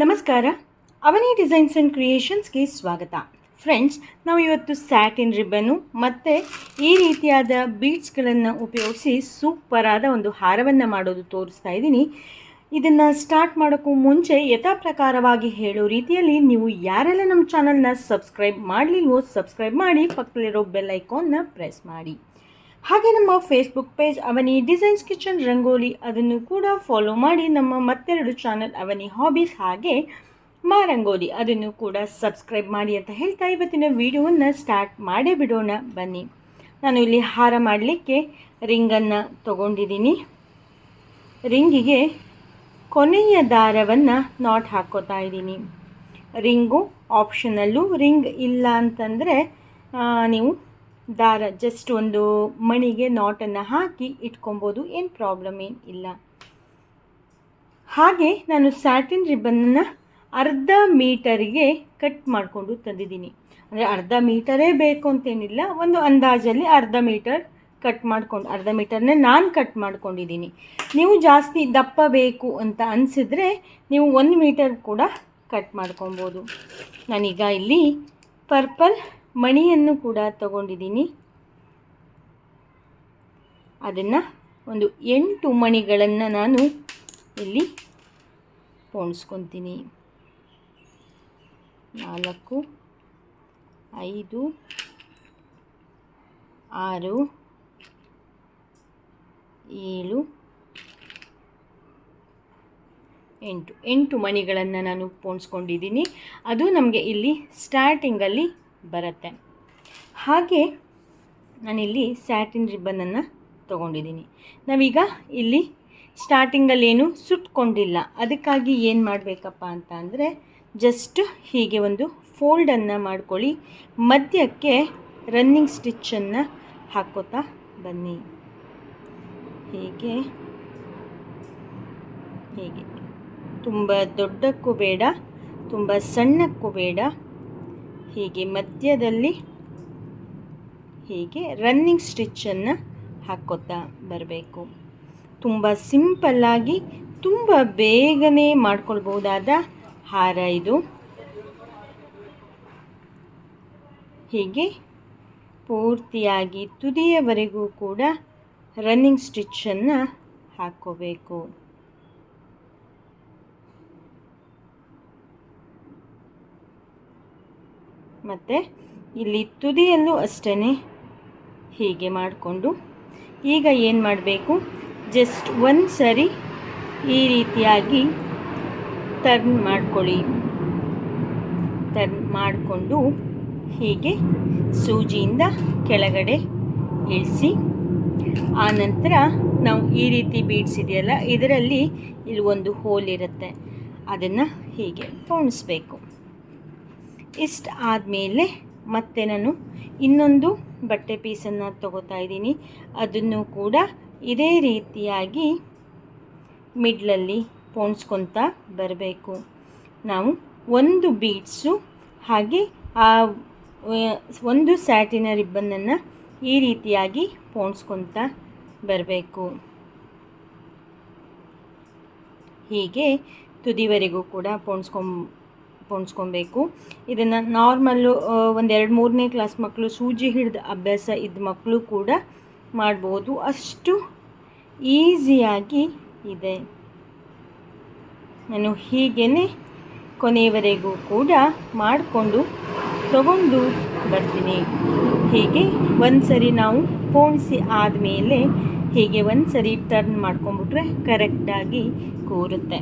ನಮಸ್ಕಾರ. ಅವನಿ designs and ಕ್ರಿಯೇಷನ್ಸ್ಗೆ ಸ್ವಾಗತ. Friends ನಾವು ಇವತ್ತು ಸ್ಯಾಟಿನ್ ರಿಬ್ಬನ್ನು ಮತ್ತು ಈ ರೀತಿಯಾದ ಬೀಡ್ಸ್ಗಳನ್ನು ಉಪಯೋಗಿಸಿ ಸೂಪರಾದ ಒಂದು ಹಾರವನ್ನು ಮಾಡೋದು ತೋರಿಸ್ತಾ ಇದ್ದೀನಿ. ಇದನ್ನು ಸ್ಟಾರ್ಟ್ ಮಾಡೋಕ್ಕೂ ಮುಂಚೆ ಯಥಾ ಪ್ರಕಾರವಾಗಿ ಹೇಳೋ ರೀತಿಯಲ್ಲಿ ನೀವು ಯಾರೆಲ್ಲ ನಮ್ಮ ಚಾನಲ್ನ ಸಬ್ಸ್ಕ್ರೈಬ್ ಮಾಡಲಿಲ್ವೋ ಸಬ್ಸ್ಕ್ರೈಬ್ ಮಾಡಿ, ಪಕ್ಕದಲ್ಲಿರೋ ಬೆಲ್ ಐಕಾನ್ನ ಪ್ರೆಸ್ ಮಾಡಿ. ಹಾಗೆ ನಮ್ಮ Facebook page Avani designs kitchen rangoli ಅದನ್ನು ಕೂಡ ಫಾಲೋ ಮಾಡಿ ನಮ್ಮ ಮತ್ತೆರಡು ಚಾನಲ್ ಅವನಿ ಹಾಬೀಸ್ ಹಾಗೆ ಮಾ ರಂಗೋಲಿ ಅದನ್ನು ಕೂಡ ಸಬ್ಸ್ಕ್ರೈಬ್ ಮಾಡಿ ಅಂತ ಹೇಳ್ತಾ ಇವತ್ತಿನ ವಿಡಿಯೋವನ್ನು ಸ್ಟಾರ್ಟ್ ಮಾಡೇ ಬಿಡೋಣ ಬನ್ನಿ. ನಾನು ಇಲ್ಲಿ ಹಾರ ಮಾಡಲಿಕ್ಕೆ ರಿಂಗನ್ನು ತಗೊಂಡಿದ್ದೀನಿ. ರಿಂಗಿಗೆ ಕೊನೆಯ ದಾರವನ್ನು ನಾಟ್ ಹಾಕೋತಾ ಇದ್ದೀನಿ. ರಿಂಗು ಆಪ್ಷನಲ್ಲು ರಿಂಗ್ ಇಲ್ಲ ಅಂತಂದರೆ ನೀವು ದಾರ ಜಸ್ಟ್ ಒಂದು ಮಣಿಗೆ ನಾಟನ್ನು ಹಾಕಿ ಇಟ್ಕೊಬೋದು, ಏನು ಪ್ರಾಬ್ಲಮ್ ಏನು ಇಲ್ಲ. ಹಾಗೆ ನಾನು ಸ್ಯಾಟಿನ್ ರಿಬ್ಬನನ್ನು ಅರ್ಧ ಮೀಟರಿಗೆ ಕಟ್ ಮಾಡಿಕೊಂಡು ತಂದಿದ್ದೀನಿ. ಅಂದರೆ ಅರ್ಧ ಮೀಟರೇ ಬೇಕು ಅಂತೇನಿಲ್ಲ, ಒಂದು ಅಂದಾಜಲ್ಲಿ ಅರ್ಧ ಮೀಟರ್ ಕಟ್ ಮಾಡ್ಕೊಂಡು, ಅರ್ಧ ಮೀಟರ್ನೇ ನಾನು ಕಟ್ ಮಾಡ್ಕೊಂಡಿದ್ದೀನಿ. ನೀವು ಜಾಸ್ತಿ ದಪ್ಪ ಬೇಕು ಅಂತ ಅನಿಸಿದ್ರೆ ನೀವು ಒಂದು ಮೀಟರ್ ಕೂಡ ಕಟ್ ಮಾಡ್ಕೊಬೋದು. ನಾನೀಗ ಇಲ್ಲಿ ಪರ್ಪಲ್ ಮಣಿಯನ್ನು ಕೂಡ ತಗೊಂಡಿದ್ದೀನಿ. ಅದನ್ನು ಒಂದು ಎಂಟು ಮಣಿಗಳನ್ನು ನಾನು ಇಲ್ಲಿ ಪೋಣಿಸ್ಕೊತೀನಿ. ನಾಲ್ಕು, ಐದು, ಆರು, ಏಳು, ಎಂಟು. ಎಂಟು ಮಣಿಗಳನ್ನು ನಾನು ಪೋಣಿಸ್ಕೊಂಡಿದ್ದೀನಿ. ಅದು ನಮಗೆ ಇಲ್ಲಿ ಸ್ಟಾರ್ಟಿಂಗಲ್ಲಿ ಬರುತ್ತೆ. ಹಾಗೆ ನಾನಿಲ್ಲಿ ಸ್ಯಾಟಿನ್ ರಿಬ್ಬನನ್ನು ತೊಗೊಂಡಿದ್ದೀನಿ. ನಾವೀಗ ಇಲ್ಲಿ ಸ್ಟಾರ್ಟಿಂಗಲ್ಲೇನು ಸುಟ್ಕೊಂಡಿಲ್ಲ. ಅದಕ್ಕಾಗಿ ಏನು ಮಾಡಬೇಕಪ್ಪ ಅಂತ ಅಂದರೆ ಜಸ್ಟ್ ಹೀಗೆ ಒಂದು ಫೋಲ್ಡನ್ನು ಮಾಡ್ಕೊಳ್ಳಿ. ಮಧ್ಯಕ್ಕೆ ರನ್ನಿಂಗ್ ಸ್ಟಿಚ್ಚನ್ನು ಹಾಕೋತಾ ಬನ್ನಿ. ಹೀಗೆ. ಹೀಗೆ. ತುಂಬ ದೊಡ್ಡಕ್ಕೂ ಬೇಡ, ತುಂಬ ಸಣ್ಣಕ್ಕೂ ಬೇಡ. ಹೀಗೆ ಮಧ್ಯದಲ್ಲಿ ಹೀಗೆ ರನ್ನಿಂಗ್ ಸ್ಟಿಚ್ಚನ್ನು ಹಾಕೋತಾ ಬರಬೇಕು. ತುಂಬ ಸಿಂಪಲ್ಲಾಗಿ ತುಂಬ ಬೇಗನೆ ಮಾಡ್ಕೊಳ್ಬೋದಾದ ಹಾರ ಇದು. ಹೀಗೆ ಪೂರ್ತಿಯಾಗಿ ತುದಿಯವರೆಗೂ ಕೂಡ ರನ್ನಿಂಗ್ ಸ್ಟಿಚ್ಚನ್ನು ಹಾಕ್ಕೋಬೇಕು ಮತ್ತು ಇಲ್ಲಿ ತುದಿಯಲ್ಲೂ ಅಷ್ಟೇ ಹೀಗೆ ಮಾಡಿಕೊಂಡು ಈಗ ಏನು ಮಾಡಬೇಕು? ಜಸ್ಟ್ ಒಂದು ಸರಿ ಈ ರೀತಿಯಾಗಿ ಟರ್ನ್ ಮಾಡ್ಕೊಳ್ಳಿ. ಟರ್ನ್ ಮಾಡಿಕೊಂಡು ಹೀಗೆ ಸೂಜಿಯಿಂದ ಕೆಳಗಡೆ ಇಳಿಸಿ ಆನಂತರ ನಾವು ಈ ರೀತಿ ಬೀಡ್ಸ್ ಇದೆಯಲ್ಲ ಇದರಲ್ಲಿ ಇಲ್ಲಿ ಒಂದು ಹೋಲ್ ಇರುತ್ತೆ. ಅದನ್ನು ಹೀಗೆ ಪೋಣಿಸ್ಬೇಕು ಇಷ್ಟು ಆದಮೇಲೆ ಮತ್ತೆ ನಾನು ಇನ್ನೊಂದು ಬಟ್ಟೆ ಪೀಸನ್ನು ತಗೋತಾ ಇದ್ದೀನಿ. ಅದನ್ನು ಕೂಡ ಇದೇ ರೀತಿಯಾಗಿ ಮಿಡ್ಲಲ್ಲಿ ಪೋಣಿಸ್ಕೊತಾ ಬರಬೇಕು. ನಾವು ಒಂದು ಬೀಡ್ಸು ಹಾಗೆ ಆ ಒಂದು ಸ್ಯಾಟಿನ ರಿಬ್ಬನನ್ನು ಈ ರೀತಿಯಾಗಿ ಪೋಣಿಸ್ಕೊತಾ ಬರಬೇಕು. ಹೀಗೆ ತುದಿವರೆಗೂ ಕೂಡ ಪೋಣಿಸ್ಕೊಂಬ ಪೋಣಿಸ್ಕೊಬೇಕು ಇದನ್ನು ನಾರ್ಮಲ್ಲು ಒಂದು ಎರಡು ಮೂರನೇ ಕ್ಲಾಸ್ ಮಕ್ಕಳು ಸೂಜಿ ಹಿಡಿದ ಅಭ್ಯಾಸ ಇದ್ದ ಮಕ್ಕಳು ಕೂಡ ಮಾಡ್ಬೋದು. ಅಷ್ಟು ಈಸಿಯಾಗಿ ಇದೆ. ನಾನು ಹೀಗೇ ಕೊನೆಯವರೆಗೂ ಕೂಡ ಮಾಡಿಕೊಂಡು ತಗೊಂಡು ಬರ್ತೀನಿ. ಹೀಗೆ ಒಂದು ಸರಿ ನಾವು ಪೋಣಿಸಿ ಆದಮೇಲೆ ಹೀಗೆ ಒಂದು ಸರಿ ಟರ್ನ್ ಮಾಡ್ಕೊಂಬಿಟ್ರೆ ಕರೆಕ್ಟಾಗಿ ಕೂರುತ್ತೆ.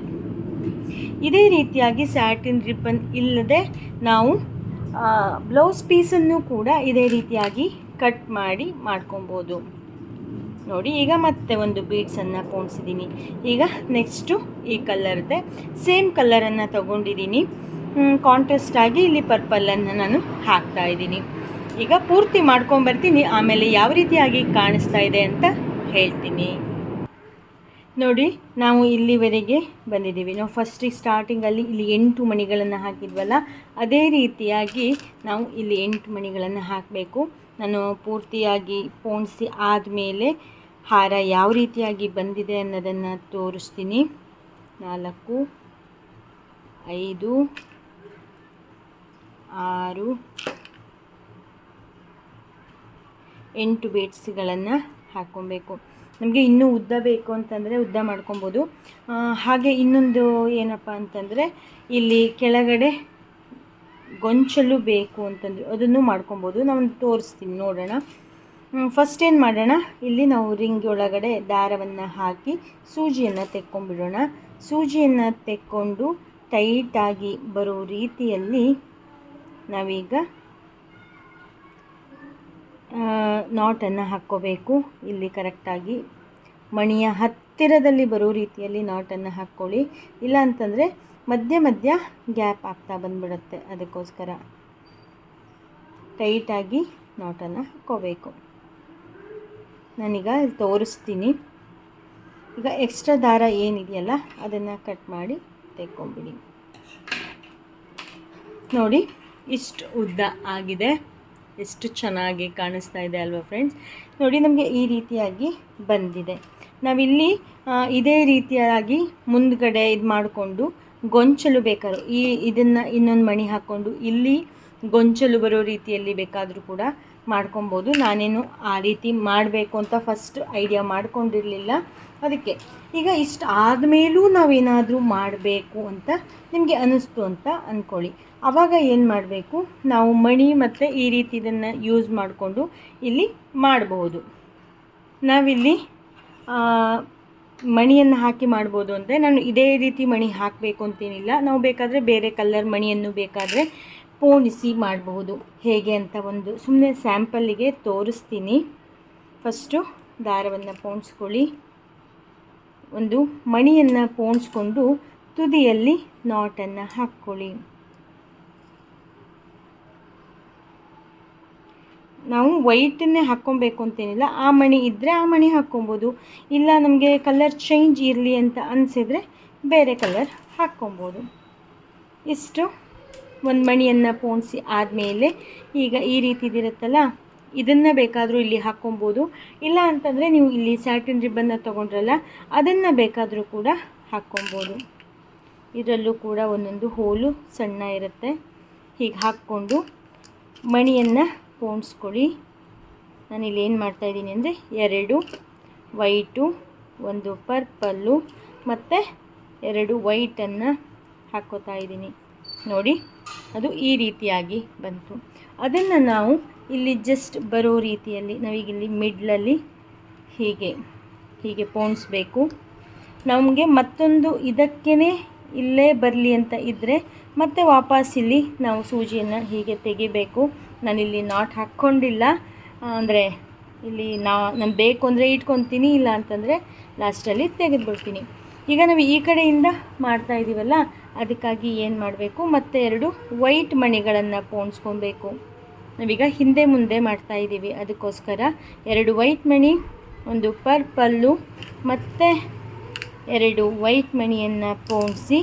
ಇದೇ ರೀತಿಯಾಗಿ ಸ್ಯಾಟಿನ್ ರಿಬ್ಬನ್ ಇಲ್ಲದೆ ನಾವು ಬ್ಲೌಸ್ ಪೀಸನ್ನು ಕೂಡ ಇದೇ ರೀತಿಯಾಗಿ ಕಟ್ ಮಾಡಿ ಮಾಡ್ಕೊಬೋದು. ನೋಡಿ, ಈಗ ಮತ್ತೆ ಒಂದು ಬೀಡ್ಸನ್ನು ಪೋಣಿಸಿದ್ದೀನಿ. ಈಗ ನೆಕ್ಸ್ಟು ಈ ಕಲ್ಲರ್ದೆ. ಸೇಮ್ ಕಲ್ಲರನ್ನು ತಗೊಂಡಿದ್ದೀನಿ. ಕಾಂಟ್ರಾಸ್ಟಾಗಿ ಇಲ್ಲಿ ಪರ್ಪಲನ್ನು ನಾನು ಹಾಕ್ತಾ ಇದ್ದೀನಿ. ಈಗ ಪೂರ್ತಿ ಮಾಡ್ಕೊಂಬರ್ತೀನಿ. ಆಮೇಲೆ ಯಾವ ರೀತಿಯಾಗಿ ಕಾಣಿಸ್ತಾ ಇದೆ ಅಂತ ಹೇಳ್ತೀನಿ. ನೋಡಿ, ನಾವು ಇಲ್ಲಿವರೆಗೆ ಬಂದಿದ್ದೀವಿ. ನಾವು ಫಸ್ಟಿಗೆ ಸ್ಟಾರ್ಟಿಂಗಲ್ಲಿ ಇಲ್ಲಿ ಎಂಟು ಮಣಿಗಳನ್ನು ಹಾಕಿದ್ವಲ್ಲ, ಅದೇ ರೀತಿಯಾಗಿ ನಾವು ಇಲ್ಲಿ ಎಂಟು ಮಣಿಗಳನ್ನು ಹಾಕಬೇಕು. ನಾನು ಪೂರ್ತಿಯಾಗಿ ಪೋಣಿಸಿ ಆದಮೇಲೆ ಹಾರ ಯಾವ ರೀತಿಯಾಗಿ ಬಂದಿದೆ ಅನ್ನೋದನ್ನು ತೋರಿಸ್ತೀನಿ. ನಾಲ್ಕು, ಐದು, ಆರು, ಎಂಟು ಬೀಡ್ಸ್ಗಳನ್ನು ಹಾಕ್ಕೊಬೇಕು. ನಮಗೆ ಇನ್ನೂ ಉದ್ದ ಬೇಕು ಅಂತಂದರೆ ಉದ್ದ ಮಾಡ್ಕೊಬೋದು. ಹಾಗೆ ಇನ್ನೊಂದು ಏನಪ್ಪ ಅಂತಂದರೆ ಇಲ್ಲಿ ಕೆಳಗಡೆ ಗೊಂಚಲು ಬೇಕು ಅಂತಂದ್ರೆ ಅದನ್ನು ಮಾಡ್ಕೊಬೋದು. ನಾವು ತೋರಿಸ್ತೀನಿ, ನೋಡೋಣ. ಫಸ್ಟ್ ಏನು ಮಾಡೋಣ? ಇಲ್ಲಿ ನಾವು ರಿಂಗ್ ಒಳಗಡೆ ದಾರವನ್ನು ಹಾಕಿ ಸೂಜಿಯನ್ನು ತೆಕ್ಕೊಂಡ್ಬಿಡೋಣ. ಸೂಜಿಯನ್ನು ತೆಕ್ಕೊಂಡು ಟೈಟಾಗಿ ಬರೋ ರೀತಿಯಲ್ಲಿ ನಾವೀಗ ನಾಟನ್ನು ಹಾಕ್ಕೋಬೇಕು. ಇಲ್ಲಿ ಕರೆಕ್ಟಾಗಿ ಮಣಿಯ ಹತ್ತಿರದಲ್ಲಿ ಬರೋ ರೀತಿಯಲ್ಲಿ ನಾಟನ್ನು ಹಾಕ್ಕೊಳ್ಳಿ. ಇಲ್ಲ ಅಂತಂದರೆ ಮಧ್ಯ ಮಧ್ಯ ಗ್ಯಾಪ್ ಆಗ್ತಾ ಬಂದ್ಬಿಡುತ್ತೆ ಅದಕ್ಕೋಸ್ಕರ. ಟೈಟಾಗಿ ನಾಟನ್ನು ಹಾಕ್ಕೋಬೇಕು. ನಾನೀಗ ತೋರಿಸ್ತೀನಿ. ಈಗ ಎಕ್ಸ್ಟ್ರಾ ದಾರ ಏನಿದೆಯಲ್ಲ ಅದನ್ನು ಕಟ್ ಮಾಡಿ ತೆಕ್ಕೊಂಬಿಡಿ. ನೋಡಿ ಇಷ್ಟು ಉದ್ದ ಆಗಿದೆ. ಎಷ್ಟು ಚೆನ್ನಾಗಿ ಕಾಣಿಸ್ತಾ ಇದೆ ಅಲ್ವಾ ಫ್ರೆಂಡ್ಸ್ ನೋಡಿ, ನಮಗೆ ಈ ರೀತಿಯಾಗಿ ಬಂದಿದೆ. ನಾವಿಲ್ಲಿ ಇದೇ ರೀತಿಯಾಗಿ ಮುಂದ್ಗಡೆ ಇದು ಮಾಡಿಕೊಂಡು ಗೊಂಚಲು ಬೇಕಾದ್ರು, ಈ ಇದನ್ನು ಇನ್ನೊಂದು ಮಣಿ ಹಾಕ್ಕೊಂಡು ಇಲ್ಲಿ ಗೊಂಚಲು ಬರೋ ರೀತಿಯಲ್ಲಿ ಬೇಕಾದರೂ ಕೂಡ ಮಾಡ್ಕೊಬೋದು. ನಾನೇನು ಆ ರೀತಿ ಮಾಡಬೇಕು ಅಂತ ಫಸ್ಟ್ ಐಡಿಯಾ ಮಾಡ್ಕೊಂಡಿರಲಿಲ್ಲ. ಅದಕ್ಕೆ ಈಗ ಇಷ್ಟು ಆದಮೇಲೂ ನಾವೇನಾದರೂ ಮಾಡಬೇಕು ಅಂತ ನಿಮಗೆ ಅನ್ನಿಸ್ತು ಅಂತ ಅಂದ್ಕೊಳ್ಳಿ ಆವಾಗ ಏನು ಮಾಡಬೇಕು? ನಾವು ಮಣಿ ಮತ್ತು ಈ ರೀತಿ ಇದನ್ನು ಯೂಸ್ ಮಾಡಿಕೊಂಡು ಇಲ್ಲಿ ಮಾಡಬಹುದು ನಾವಿಲ್ಲಿ ಮಣಿಯನ್ನು ಹಾಕಿ ಮಾಡ್ಬೋದು ಅಂದರೆ ನಾನು ಇದೇ ರೀತಿ ಮಣಿ ಹಾಕಬೇಕು ಅಂತೇನಿಲ್ಲ. ನಾವು ಬೇಕಾದರೆ ಬೇರೆ ಕಲರ್ ಮಣಿಯನ್ನು ಬೇಕಾದರೆ ಪೋಣಿಸಿ ಮಾಡಬಹುದು ಹೇಗೆ ಅಂತ ಒಂದು ಸುಮ್ಮನೆ ಸ್ಯಾಂಪಲ್ಲಿಗೆ ತೋರಿಸ್ತೀನಿ. ಫಸ್ಟು ದಾರವನ್ನು ಪೋಣಿಸ್ಕೊಳ್ಳಿ. ಒಂದು ಮಣಿಯನ್ನು ಪೋಣಿಸ್ಕೊಂಡು ತುದಿಯಲ್ಲಿ ನಾಟನ್ನು ಹಾಕ್ಕೊಳ್ಳಿ. ನಾವು ವೈಟನ್ನೇ ಹಾಕ್ಕೊಬೇಕು ಅಂತೇನಿಲ್ಲ, ಆ ಮಣಿ ಇದ್ದರೆ ಆ ಮಣಿ ಹಾಕ್ಕೊಬೋದು. ಇಲ್ಲ ನಮಗೆ ಕಲರ್ ಚೇಂಜ್ ಇರಲಿ ಅಂತ ಅನಿಸಿದ್ರೆ ಬೇರೆ ಕಲರ್ ಹಾಕ್ಕೊಬೋದು. ಇಷ್ಟು ಒಂದು ಮಣಿಯನ್ನು ಪೋಣಿಸಿ ಆದಮೇಲೆ ಈಗ ಈ ರೀತಿದಿರುತ್ತಲ್ಲ ಇದನ್ನು ಬೇಕಾದರೂ ಇಲ್ಲಿ ಹಾಕ್ಕೊಬೋದು. ಇಲ್ಲ ಅಂತಂದರೆ ನೀವು ಇಲ್ಲಿ ಸ್ಯಾಟಿನ್ ರಿಬ್ಬನ್ನ ತೊಗೊಂಡ್ರಲ್ಲ, ಅದನ್ನು ಬೇಕಾದರೂ ಕೂಡ ಹಾಕ್ಕೊಬೋದು. ಇದರಲ್ಲೂ ಕೂಡ ಒಂದೊಂದು ಹೋಲು ಸಣ್ಣ ಇರುತ್ತೆ. ಹೀಗೆ ಹಾಕ್ಕೊಂಡು ಮಣಿಯನ್ನು ಪೋಣಿಸ್ಕೊಳ್ಳಿ. ನಾನಿಲ್ಲಿ ಏನು ಮಾಡ್ತಾಯಿದ್ದೀನಿ ಅಂದರೆ ಎರಡು, ವೈಟು, ಒಂದು ಪರ್ಪಲ್ಲು ಮತ್ತು ಎರಡು ವೈಟನ್ನು ಹಾಕ್ಕೋತಾ ಇದ್ದೀನಿ. ನೋಡಿ, ಅದು ಈ ರೀತಿಯಾಗಿ ಬಂತು. ಅದನ್ನು ನಾವು ಇಲ್ಲಿ ಜಸ್ಟ್ ಬರೋ ರೀತಿಯಲ್ಲಿ ನಾವೀಗ ಇಲ್ಲಿ ಮಿಡ್ಲಲ್ಲಿ ಹೀಗೆ ಹೀಗೆ ಪೋಣಿಸ್ಬೇಕು ನಮಗೆ ಮತ್ತೊಂದು ಇದಕ್ಕೇ ಇಲ್ಲೇ ಬರಲಿ ಅಂತ ಇದ್ದರೆ ಮತ್ತೆ ವಾಪಸ್ ಇಲ್ಲಿ ನಾವು ಸೂಜಿಯನ್ನು ಹೀಗೆ ತೆಗಿಬೇಕು. ನಾನಿಲ್ಲಿ ನಾಟ್ ಹಾಕ್ಕೊಂಡಿಲ್ಲ ಅಂದರೆ ಇಲ್ಲಿ ನಾ, ನಾನು ಬೇಕು ಅಂದರೆ ಇಟ್ಕೊತೀನಿ, ಇಲ್ಲ ಅಂತಂದರೆ ಲಾಸ್ಟಲ್ಲಿ ತೆಗೆದುಬಿಡ್ತೀನಿ. ಈಗ ನಾವು ಈ ಕಡೆಯಿಂದ ಮಾಡ್ತಾ ಇದ್ದೀವಲ್ಲ ಅದಕ್ಕಾಗಿ ಏನು ಮಾಡಬೇಕು? ಮತ್ತು ಎರಡು ವೈಟ್ ಮಣಿಗಳನ್ನು ಪೋಣಿಸ್ಕೊಬೇಕು. ನಾವೀಗ ಹಿಂದೆ ಮುಂದೆ ಮಾಡ್ತಾ ಇದ್ದೀವಿ ಅದಕ್ಕೋಸ್ಕರ ಎರಡು ವೈಟ್ ಮಣಿ, ಒಂದು ಪರ್ಪಲ್ಲು ಮತ್ತು ಎರಡು ವೈಟ್ ಮಣಿಯನ್ನು ಪೋಣಿಸಿ,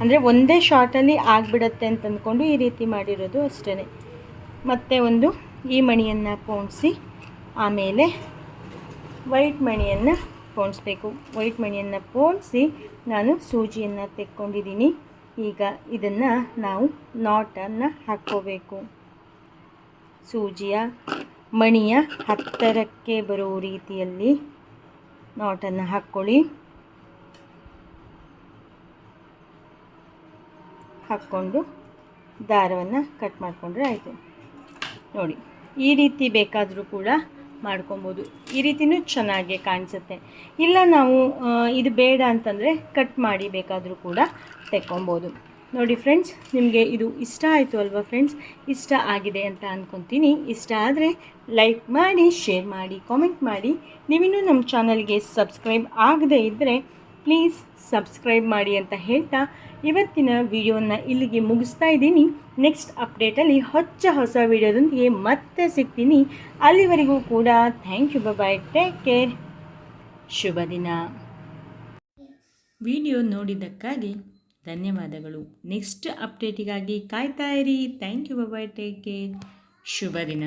ಅಂದರೆ ಒಂದೇ ಶಾರ್ಟಲ್ಲಿ ಆಗಿಬಿಡತ್ತೆ ಅಂತ ಅಂದ್ಕೊಂಡು ಈ ರೀತಿ ಮಾಡಿರೋದು ಅಷ್ಟೇ ಮತ್ತು ಒಂದು ಈ ಮಣಿಯನ್ನು ಪೋಣಿಸಿ, ಆಮೇಲೆ ವೈಟ್ ಮಣಿಯನ್ನು ಪೋಣಿಸ್ಬೇಕು. ವೈಟ್ ಮಣಿಯನ್ನು ಪೋಣಿಸಿ ನಾನು ಸೂಜಿಯನ್ನು ತೆಕ್ಕೊಂಡಿದ್ದೀನಿ. ಈಗ ಇದನ್ನು ನಾವು ನಾಟನ್ನು ಹಾಕ್ಕೋಬೇಕು. ಸೂಜಿಯ ಮಣಿಯ ಹತ್ತರಕ್ಕೆ ಬರೋ ರೀತಿಯಲ್ಲಿ ನಾಟನ್ನು ಹಾಕ್ಕೊಳ್ಳಿ. ಹಾಕ್ಕೊಂಡು ದಾರವನ್ನು ಕಟ್ ಮಾಡಿಕೊಂಡ್ರೆ ಆಯಿತು. ನೋಡಿ, ಈ ರೀತಿ ಬೇಕಾದರೂ ಕೂಡ ಮಾಡ್ಕೊಬೋದು. ಈ ರೀತಿಯೂ ಚೆನ್ನಾಗಿ ಕಾಣಿಸುತ್ತೆ. ಇಲ್ಲ ನಾವು ಇದು ಬೇಡ ಅಂತಂದರೆ ಕಟ್ ಮಾಡಿ ಬೇಕಾದರೂ ಕೂಡ ತೆಕ್ಕೊಬೋದು. ನೋಡಿ ಫ್ರೆಂಡ್ಸ್, ನಿಮಗೆ ಇದು ಇಷ್ಟ ಆಯಿತು ಅಲ್ವಾ ಫ್ರೆಂಡ್ಸ್? ಇಷ್ಟ ಆಗಿದೆ ಅಂತ ಅಂದ್ಕೊತೀನಿ ಇಷ್ಟ ಆದರೆ ಲೈಕ್ ಮಾಡಿ, ಶೇರ್ ಮಾಡಿ, ಕಾಮೆಂಟ್ ಮಾಡಿ. ನೀವಿನ್ನೂ ನಮ್ಮ ಚಾನಲ್ಗೆ ಸಬ್ಸ್ಕ್ರೈಬ್ ಆಗದೇ ಇದ್ದರೆ ಪ್ಲೀಸ್ ಸಬ್ಸ್ಕ್ರೈಬ್ ಮಾಡಿ ಅಂತ ಹೇಳ್ತಾ ಇವತ್ತಿನ ವಿಡಿಯೋನ ಇಲ್ಲಿಗೆ ಮುಗಿಸ್ತಾ ಇದ್ದೀನಿ. ನೆಕ್ಸ್ಟ್ ಅಪ್ಡೇಟಲ್ಲಿ ಹೊಚ್ಚ ಹೊಸ ವಿಡಿಯೋದೊಂದಿಗೆ ಮತ್ತೆ ಸಿಗ್ತೀನಿ. ಅಲ್ಲಿವರೆಗೂ ಕೂಡ thank you bye take care ಶುಭ ದಿನ. ವಿಡಿಯೋ ನೋಡಿದ್ದಕ್ಕಾಗಿ ಧನ್ಯವಾದಗಳು. ನೆಕ್ಸ್ಟ್ ಅಪ್ಡೇಟಿಗಾಗಿ ಕಾಯ್ತಾ ಇರಿ. Thank you bye take care ಶುಭ ದಿನ.